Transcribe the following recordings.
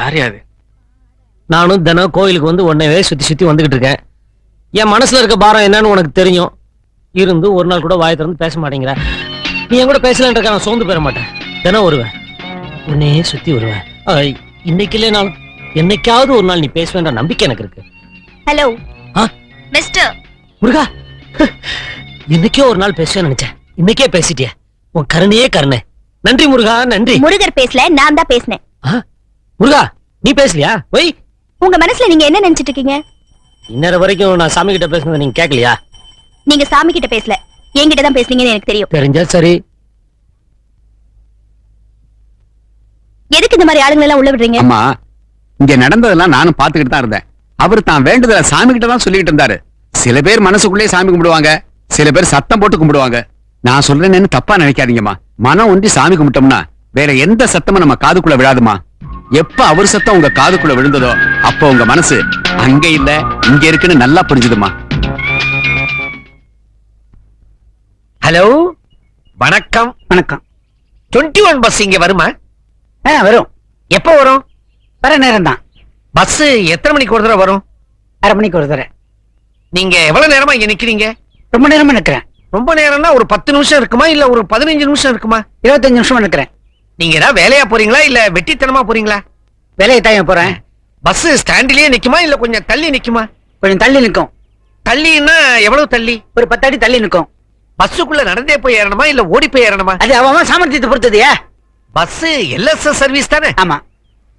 யார் யாது நானும் தினம் கோயிலுக்கு வந்து உன்னைவே சுத்தி சுத்தி வந்துகிட்டு இருக்கேன். என் மனசுல இருக்க பாரம் என்னன்னு உனக்கு தெரியும். இருந்து ஒரு நாள் கூட வாயை திறந்து பேச மாட்டேங்கிற. நீ என் கூட பேசலன்றக்க நான் சோர்ந்து பெற மாட்டேன். தினம் வருவேன். உன்னையே சுத்தி வருவேன். இன்னைக்கு இல்லைனாலும் என்னைக்காவது ஒரு நாள் நீ பேசுவேன்ற நம்பிக்கை எனக்கு இருக்கு. ஹலோ ஆ? மிஸ்டர் முருகா என்னைக்கோ ஒரு நாள் பேசுவேன் நினைச்சேன். இன்னைக்கே பேசிட்டியே. உன் கருணையே கருணை. நன்றி முருகா நன்றி. முருகர் பேசல நான் தான் பேசினேன்? முருகா நீ பேசலையா? ஒய் உங்க மனசுல நீங்க என்ன நினைச்சிட்டு இருக்கீங்க? இந்நேரம் வரைக்கும் நான் சாமி கிட்ட பேசுனதை நீங்க கேட்கலையா? நீங்க சாமி கிட்ட பேசல. என்கிட்ட தான் பேசுனீங்கன்னு எனக்கு தெரியும். தெரிஞ்சா சரி. எதுக்கு இந்த மாதிரி ஆளுங்களை எல்லாம் உள்ள விடுறீங்க? அம்மா இங்க நடந்ததெல்லாம் நானும் பாத்துக்கிட்டு தான் இருந்தேன். அவர் தான் வேண்டுதல சாமி கிட்ட தான் சொல்லிட்டு இருந்தாரு. சில பேர் மனசுக்குள்ளே சாமி கும்பிடுவாங்க. சில பேர் சத்தம் போட்டு கும்பிடுவாங்க. நான் சொல்றேன்னு தப்பா நினைக்காதீங்கம்மா. மனம் ஒன்றி சாமி கும்பிட்டோம்னா வேற எந்த சத்தமும் நம்ம காதுக்குள்ள விழாதுமா எப்ப அவர் சத்தம் உங்க காதுக்குள்ள விழுந்ததோ அப்ப உங்க மனசு அங்க இல்ல இங்க இருக்குன்னு நல்லா புரிஞ்சுதுமா? ஹலோ? வணக்கம். வணக்கம். டுவெண்ட்டி ஒன் பஸ் இங்க வருமா? ஆ வரும். எப்போ வரும்? வர நேரம் தான் பஸ் எத்தனை மணிக்கு ஒரு தடவை வரும்? அரை மணிக்கு ஒரு தடவை. நீங்க எவ்வளவு நேரமா இங்க நிக்கிறீங்க? ரொம்ப நேரமா நிக்கிறேன். ரொம்ப நேரம்னா ஒரு பத்து நிமிஷம் இருக்குமா? இல்ல ஒரு பதினஞ்சு நிமிஷம் இருக்குமா? இருபத்தஞ்சு நிமிஷமா நிக்கிறேன். நீங்க ஏதாவது வேலையா போறீங்களா இல்ல வெட்டித்தனமா போறீங்களா? வேலையை தாயம் போறேன்? பஸ் ஸ்டாண்டிலேயே நிக்குமா இல்ல கொஞ்சம் தள்ளி நிக்குமா? கொஞ்சம் தள்ளி நிக்கும் தள்ளின்னா எவ்வளவு தள்ளி? ஒரு பத்து அடி தள்ளி நிக்கும் பஸ்ஸுக்குள்ள நடந்தே போய் ஏறணுமா இல்ல ஓடி போய் ஏறணுமா? அது அவன் சாமர்த்தியத்தை பொறுத்தது ஏ? பஸ் எல்எஸ்எஸ் சர்வீஸ் தானே? ஆமா.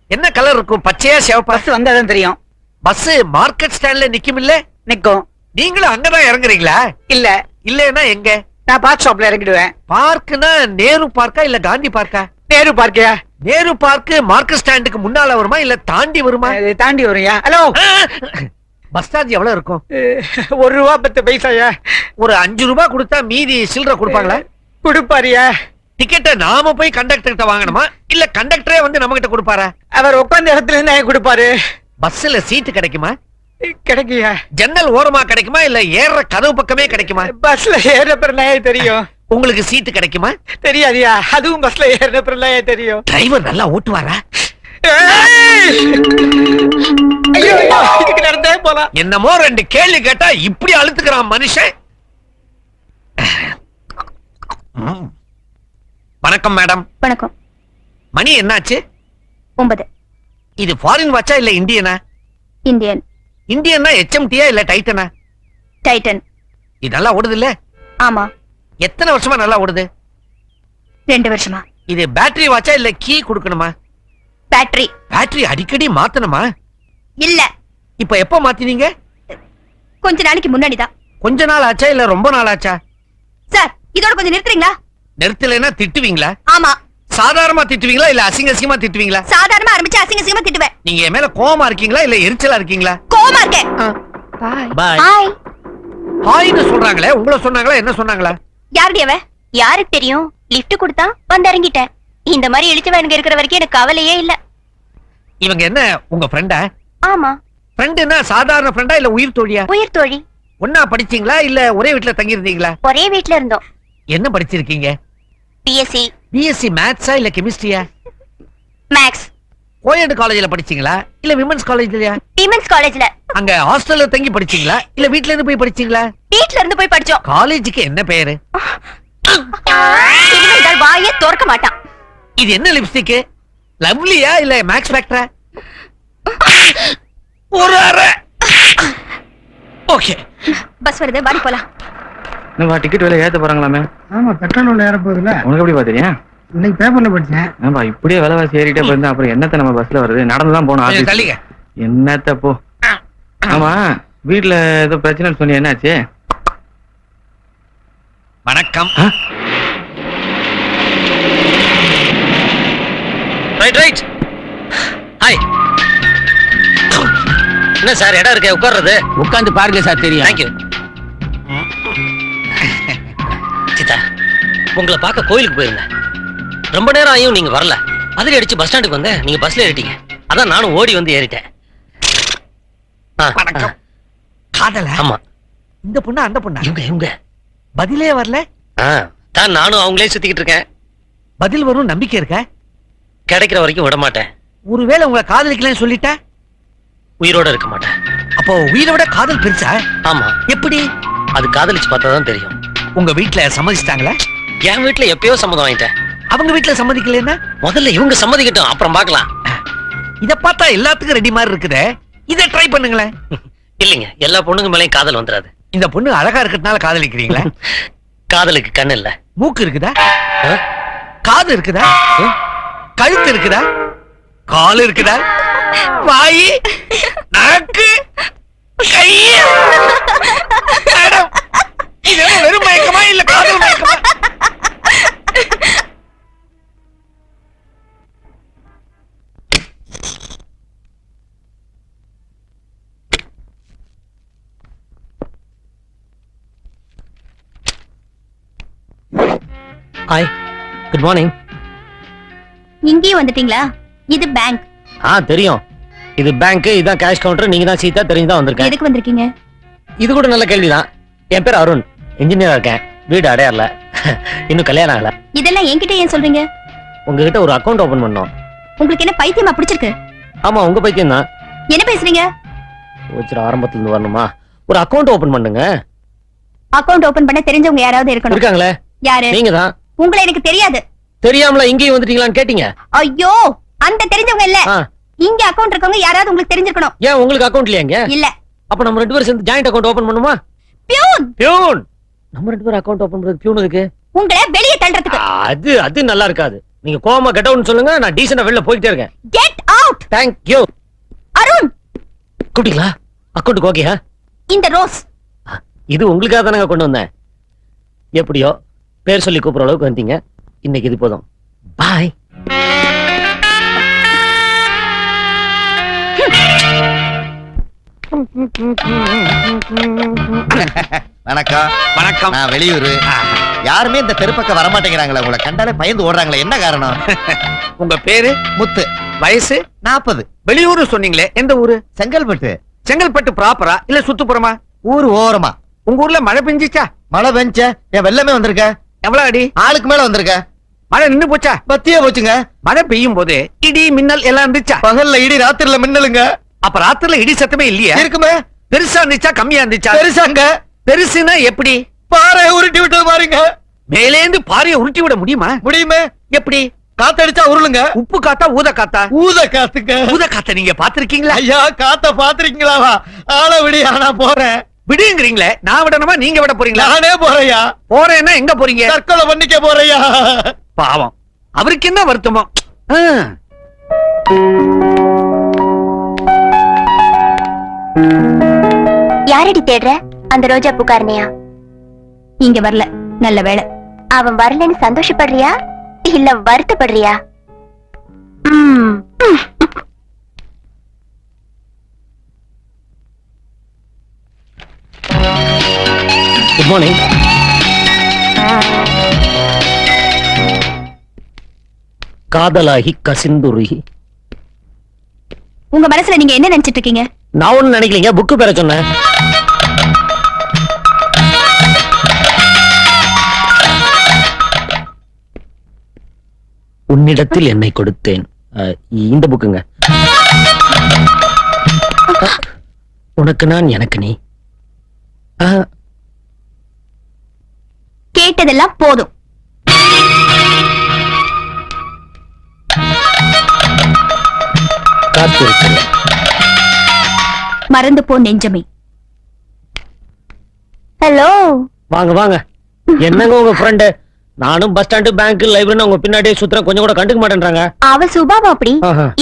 என்ன கலர் இருக்கும்? பச்சையா சிவப்பா? பஸ் வந்தாதான் தெரியும். பஸ் மார்க்கெட் ஸ்டாண்ட்ல நிக்கும் இல்ல? நிக்கும். நீங்களும் அங்கதான் இறங்குறீங்களா? இல்ல. இல்லன்னா எங்க? நான் பார்க் ஷாப்ல இறங்கிடுவேன். பார்க்னா நேரு பார்க்கா இல்ல காந்தி பார்க்கா? நேரு பார்க்கியா? நேரு பார்க் மார்க்கெட் ஸ்டாண்டுக்கு முன்னால வருமா இல்ல தாண்டி வருமா? தாண்டி வரும்யா? ஹலோ! பஸ் சார்ஜ் எவ்வளவு இருக்கும்? ஒரு ரூபா பத்து பைசாயா? ஒரு அஞ்சு ரூபாய் கொடுத்தா மீதி சில்லற கொடுப்பாங்களா? கொடுப்பாரியா? டிக்கெட்டை நாம போய் கண்டக்டர் கிட்ட வாங்கணுமா? இல்ல கண்டக்டரே வந்து நம்ம கிட்ட கொடுப்பாரா? அவர் உட்கார்ந்த இடத்துல இருந்தா கொடுப்பாரு? பஸ்ல சீட்டு கிடைக்குமா? கிடைக்கியா? ஜன்னல் ஓரமா கிடைக்குமா இல்ல ஏறுற கதவு பக்கமே கிடைக்குமா? பஸ்ல ஏற பிறனாயே தெரியும்? உங்களுக்கு சீட்டு கிடைக்குமா? தெரியாதியா? அதுவும் பஸ்ல ஏறின பிறனாயே தெரியும்? டிரைவர் நல்லா ஓட்டுவாரா? ஏய்! ஐயோ ஐயோ, இதுக்கு நடந்தே போலாம். என்னமோ ரெண்டு கேள்வி கேட்டா இப்படி அழுத்துக்கிறான் மனுஷன். ம். வணக்கம் மேடம். வணக்கம். மணி என்னாச்சு? ஒன்பது. இது ஃபாரின் வாட்சா இல்ல இந்தியனா? இந்தியன். இந்தியன்னா HMT-யா இல்ல டைட்டனா டைட்டன் இது நல்லா ஓடுது இல்ல ஆமா. எத்தனை வருஷமா நல்லா ஓடுது? ரெண்டு வருஷமா. இது பேட்டரி வாட்சா இல்ல கீ கொடுக்கணுமா? பேட்டரி பேட்டரி அடிக்கடி மாத்தணுமா? இல்ல. இப்ப எப்ப மாத்தினீங்க? கொஞ்ச நாளைக்கு முன்னாடி தான் கொஞ்ச நாள் ஆச்சா இல்ல ரொம்ப நாள் ஆச்சா? சார் இதோட கொஞ்சம் நிறுத்துறீங்களா? நிறுத்தலைன்னா திட்டுவீங்களா? ஆமா. சாதாரணமா திட்டுவீங்களா இல்ல அசிங்க அசிங்கமா திட்டுவீங்களா? சாதாரணமா ஆரம்பிச்சு அசிங்க அசிங்கமா திட்டுவேன். நீங்க என் மேல கோவமா இருக்கீங்களா இல்ல எரிச்சலா இருக்கீங்களா? கோவமா இருக்கேன். பாய் ஹாய் ஹாய்னு சொல்றாங்களே உங்களை சொன்னாங்களா என்ன சொன்னாங்களா? யாருடைய அவ? யாருக்கு தெரியும்? லிஃப்ட் கொடுத்தா வந்து இறங்கிட்டேன் இந்த மாதிரி இழிச்சவனுங்க இருக்கிற வரைக்கும் எனக்கு கவலையே இல்ல. இவங்க என்ன உங்க ஃப்ரெண்டா ஆமா. ஃப்ரெண்டுன்னா சாதாரண ஃப்ரெண்டா இல்ல உயிர் தோழியா? உயிர் தோழி. ஒன்னா படிச்சீங்களா இல்ல ஒரே வீட்ல தங்கி இருந்தீங்களா ஒரே வீட்ல இருந்தோம். என்ன படிச்சிருக்கீங்க? பிஎஸ்சி பிஎஸ்சி மேத்ஸா இல்ல கெமிஸ்ட்ரியா மேக்ஸ் கோயட் காலேஜ்ல படிச்சீங்களா? இல்ல விமன்ஸ் காலேஜ்லயா விமன்ஸ் காலேஜ்ல அங்க ஹாஸ்டல்ல தங்கி படிச்சீங்களா? இல்ல வீட்ல இருந்து போய் படிச்சீங்களா? வீட்ல இருந்து போய் படிச்சோம். காலேஜுக்கு என்ன பேரு? ஆள் வாயே திறக்க மாட்டான். இது என்ன லிப்ஸ்டிக் லவ்லியா இல்ல மேக்ஸ் ஃபேக்டரா ஒரு அரை ஓகே பஸ் வருது வாடி போலாம். என்னப்பா டிக்கெட் விலை ஏத்த போறாங்களாமே? ஆமா பெட்ரோல் விலை ஏற போகுதுல உனக்கு எப்படி பாத்தீங்க இன்னைக்கு பேப்பர்ல படிச்சேன். ஏன்பா இப்படியே விலைவாசி ஏறிட்டே போயிருந்தா அப்புறம் என்னத்த நம்ம பஸ்ல வருது? நடந்து தான் கொஞ்சம் ஆபீஸ். தள்ளிங்க என்னத்த போ. ஆமா வீட்ல ஏதோ பிரச்சனை சொன்னி என்னாச்சு? வணக்கம்? ரைட் ரைட் ஹாய் என்ன சார் இடம் இருக்கே உட்கார்றது? உட்கார்ந்து பாருங்க சார் தெரியும். தேங்க்யூ சீதா உங்களை பார்க்க கோயிலுக்கு போயிருந்தேன். ரொம்ப நேரம் ஆகியும் நீங்க வரல. அதிரி அடிச்சு பஸ் ஸ்டாண்டுக்கு வந்தேன். நீங்க பஸ்ல ஏறிட்டீங்க. அதான் நானும் ஓடி வந்து ஏறிட்டேன். ஆ, வணக்கம். காதல? ஆமா. இந்த பொண்ணு அந்த பொண்ணா? இவங்க இவங்க. பதிலே வரல? ஆ, தான் நானும் அவங்களே சுத்திக்கிட்டு இருக்கேன். பதில் வரும் நம்பிக்கை இருக்க? கிடைக்கிற வரைக்கும் விட மாட்டேன். ஒருவேளை உங்களை காதலிக்கலன்னு சொல்லிட்டா? உயிரோட இருக்க மாட்டேன். அப்போ உயிரை விட காதல் பெருசா? ஆமா. எப்படி? அது காதலிச்சு பார்த்தா தான் தெரியும். உங்க வீட்ல சம்மதிச்சிட்டாங்களா? என் வீட்டுல எப்பயோ சம்மதம் வாங்கிட்டேன். அவங்க வீட்ல சம்மதிக்கலன்னா முதல்ல இவங்க சம்மதிக்கட்டும் அப்புறம் பார்க்கலாம். இத பார்த்தா எல்லாத்துக்கும் ரெடி மாதிரி இருக்குதே. இத ட்ரை பண்ணுங்களேன். இல்லைங்க எல்லா பொண்ணுங்க மேலயும் காதல் வந்துடாது. இந்த பொண்ணு அழகா இருக்கிறதுனால காதலிக்கிறீங்களா? காதலுக்கு கண் இல்ல. மூக்கு இருக்குதா? காது இருக்குதா? கழுத்து இருக்குதா? கால் இருக்குதா? வாய்? நாக்கு? கை வெறும் மயக்கமா இல்ல காதல் மயக்கமா? ஹாய் குட் மார்னிங் இங்கேயும் வந்துட்டீங்களா? இது பேங்க் ஆ தெரியும். இது பேங்க் இதான் கேஷ் கவுண்டர் நீங்க தான் சீதா தெரிஞ்சு தான் வந்திருக்கேன். எதுக்கு வந்திருக்கீங்க? இது கூட நல்ல கேள்விதான். என் பேர் அருண். இன்ஜினியரா இருக்கேன். வீடு அடையார்ல. இன்னும் கல்யாணம் ஆகல. இதெல்லாம் என்கிட்ட ஏன் சொல்றீங்க? உங்ககிட்ட ஒரு அக்கவுண்ட் ஓபன் பண்ணோம். உங்களுக்கு என்ன பைத்தியமா பிடிச்சிருக்கு? ஆமா உங்க பைத்தியம் தான். என்ன பேசுறீங்க? வச்சுரு ஆரம்பத்துல இருந்து வரணுமா? ஒரு அக்கவுண்ட் ஓபன் பண்ணுங்க. அக்கவுண்ட் ஓபன் பண்ண தெரிஞ்சவங்க யாராவது இருக்கணும். இருக்காங்களே? யாரு? நீங்க தான் உங்களை எனக்கு தெரியாது. தெரியாமல இங்கேயும் வந்துட்டீங்களான்னு கேட்டீங்க? ஐயோ அந்த தெரிஞ்சவங்க இல்ல. இங்க அக்கவுண்ட் இருக்கவங்க யாராவது உங்களுக்கு தெரிஞ்சிருக்கணும். ஏன் உங்களுக்கு அக்கவுண்ட் இல்லையாங்க இல்ல. அப்ப நம்ம ரெண்டு பேரும் சேர்ந்து ஜாயிண்ட் அக்கவுண்ட் ஓபன் பண்ணுமா? பியூன்! பியூன்! நம்ம ரெண்டு பேரும் அக்கவுண்ட் ஓபன் பண்றது பியூன் இருக்கு உங்களை வெளியே தள்ளுறதுக்கு. அது அது நல்லா இருக்காது. நீங்க கோமா கெட் அவுட்னு சொல்லுங்க நான் டீசெண்டா வெளில போயிட்டே இருக்கேன். Get out thank you Arun! கூட்டிங்களா account ஓகேயா இந்த ரோஸ் இது உங்களுக்காக தானங்க கொண்டு வந்தேன். எப்படியோ பேர் சொல்லி கூப்பிடுற அளவுக்கு வந்தீங்க இன்னைக்கு இது போதும். பாய் வணக்கம் வணக்கம். நான் வெளியூர். யாருமே இந்த தெருப்பக்கம் வர மாட்டேங்கிறாங்களே உங்களை கண்டாலே பயந்து ஓடுறாங்களே என்ன காரணம்? உங்க பேரு? முத்து. வயசு? நாற்பது வெளியூரு சொன்னீங்களே எந்த ஊரு? செங்கல்பட்டு. செங்கல்பட்டு ப்ராப்பரா இல்ல சுத்துப்புறமா? ஊர் ஓரமா. உங்க ஊர்ல மழை பெஞ்சிச்சா? மழை பெஞ்ச. என் வெள்ளமே வந்திருக்க? எவ்வளவு அடி ஆளுக்கு மேல வந்திருக்க. மழை நின்னு போச்சா? பத்தியே போச்சுங்க. மழை பெய்யும் போது இடி மின்னல் எல்லாம் இருந்துச்சா? பகல்ல இடி ராத்திரில மின்னலுங்க. அப்ப ராத்திரில இடி சத்தமே இல்லையா. இருக்குமே. பெருசா இருந்துச்சா கம்மியா இருந்துச்சா? பெருசாங்க. பெருசுனா எப்படி? பாறை உருட்டி விட்டது பாருங்க. மேலேந்து பாறைய உருட்டி விட முடியுமா? முடியுமே. எப்படி? காத்தடிச்சா உருளுங்க. உப்பு காத்தா ஊத காத்தா? ஊத காத்துங்க. ஊத காத்த நீங்க பாத்திருக்கீங்களா? ஐயா காத்த பாத்திருக்கீங்களா ஆள விடி நான் போறேன். விடுங்கிறீங்களே நான் விடணுமா நீங்க விட போறீங்களா? நானே போறேயா போறேன்னா எங்க போறீங்க? தற்கொலை பண்ணிக்க போறேயா பாவம். அவருக்கு என்ன வருத்தமோ. யாரடி தேடுற? அந்த ரோஜா பூக்காரனையா? இங்க வரல. நல்ல வேளை. அவன் வரலன்னு சந்தோஷப்படுறியா? இல்ல வருத்தப்படுறியா? குட் மார்னிங் காதலாகி கசிந்துருகி. உங்க மனசுல நீங்க என்ன நினைச்சிட்டு இருக்கீங்க? நான் ஒண்ணும் நினைக்கலீங்க புக்கு பேர சொன்னேன். உன்னிடத்தில் என்னை கொடுத்தேன். இந்த புக்குங்க உனக்கு நான் எனக்கு நீ. கேட்டதெல்லாம் போதும். மறந்து போ நெஞ்சமே. ஹலோ. வாங்க வாங்க. என்னங்க உங்க ஃப்ரெண்டு நானும் பஸ் ஸ்டாண்டு பேங்க் லைப்ரரி உங்க பின்னாடியே சுத்துறேன். கொஞ்சம் கூட கண்டுக்க மாட்டேன்றாங்க. அவ சுபாவம் அப்படி.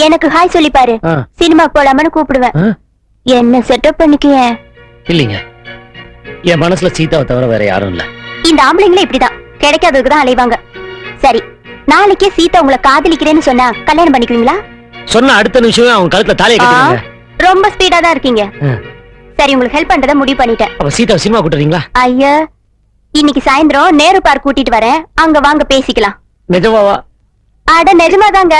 எனக்கு ஹாய் சொல்லி பாரு. சினிமா போலாமனு கூப்பிடுவேன்? என்ன செட்டப் பண்ணிக்கிய? இல்லைங்க. என் மனசுல சீதாவை தவிர வேற யாரும் இல்ல. இந்த ஆம்பளைங்களே இப்படிதான். கிடைக்காததுக்கு தான் அலைவாங்க. சரி நாளைக்கே சீதா உங்களை காதலிக்கிறேன்னு சொன்னா கல்யாணம் பண்ணிக்குவீங்களா? சொன்ன அடுத்த நிமிஷமே அவங்க கழுத்துல தாலியை கட்டுறாங்க ரொம்ப ஸ்பீடா தான் இருக்கீங்க. சரி உங்களுக்கு ஹெல்ப் பண்றத முடிவு பண்ணிட்டேன். அப்ப சீதா சினிமா கூட்டுறீங்களா? ஐயா இன்னைக்கு சாயந்தரம் நேரு பார்க் கூட்டிட்டு வரேன். அங்க வாங்க பேசிக்கலாம். நிஜமாவா? அட நிஜமாதாங்க.